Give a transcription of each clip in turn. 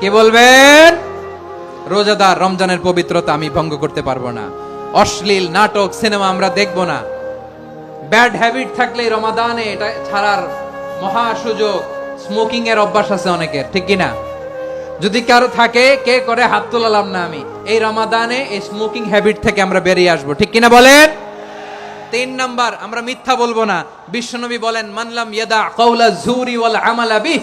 কি বলবেন? রোজাদার রমজানের পবিত্রতা আমি ভঙ্গ করতে পারব না। অশ্লীল নাটক, সিনেমা আমরা দেখব না। ব্যাড হ্যাবিট থাকলে রমাদানে এটা ছাড়ার মহা সুযোগ। স্মোকিং এর অভ্যাস আছে অনেকের, ঠিক কি না যদি কারও থাকে, কে করে হাত তোলালাম না আমি? এই রমাদানে এই স্মোকিং হ্যাবিট থেকে আমরা বেরিয়ে আসব, ঠিক কিনা বলেন? তিন নাম্বার, আমরা মিথ্যা বলব না। বিশ্বনবী বলেন মানলাম ইয়াদা কাউলা জুরি ওয়াল আমালা বিহ।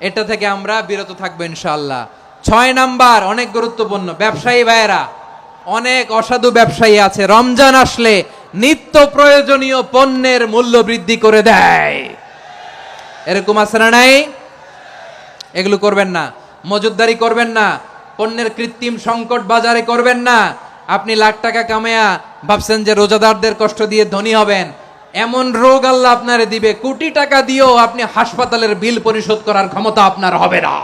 এটা থেকে আমরা বিরত থাকব ইনশাল্লাহ ছয় নাম্বার, অনেক গুরুত্বপূর্ণ, ব্যবসায়ী ভাইয়েরা, অনেক অসাধু ব্যবসায়ী আছে। রমজান আসলে নিত্য প্রয়োজনীয় পণ্যের মূল্য বৃদ্ধি করে দেয়। এরকম আছে না নাই? এগুলো করবেন না। মজুদদারি করবেন না। পণ্যের কৃত্রিম সংকট বাজারে করবেন না। আপনি লাখ টাকা কামায়া ভাবছেন যে রোজাদারদের কষ্ট দিয়ে ধনী হবেন। এমন রোগ আল্লাহ আপনারে দিবে, কোটি টাকা দিয়েও আপনি হাসপাতালের বিল পরিশোধ করার ক্ষমতা আপনার হবে না।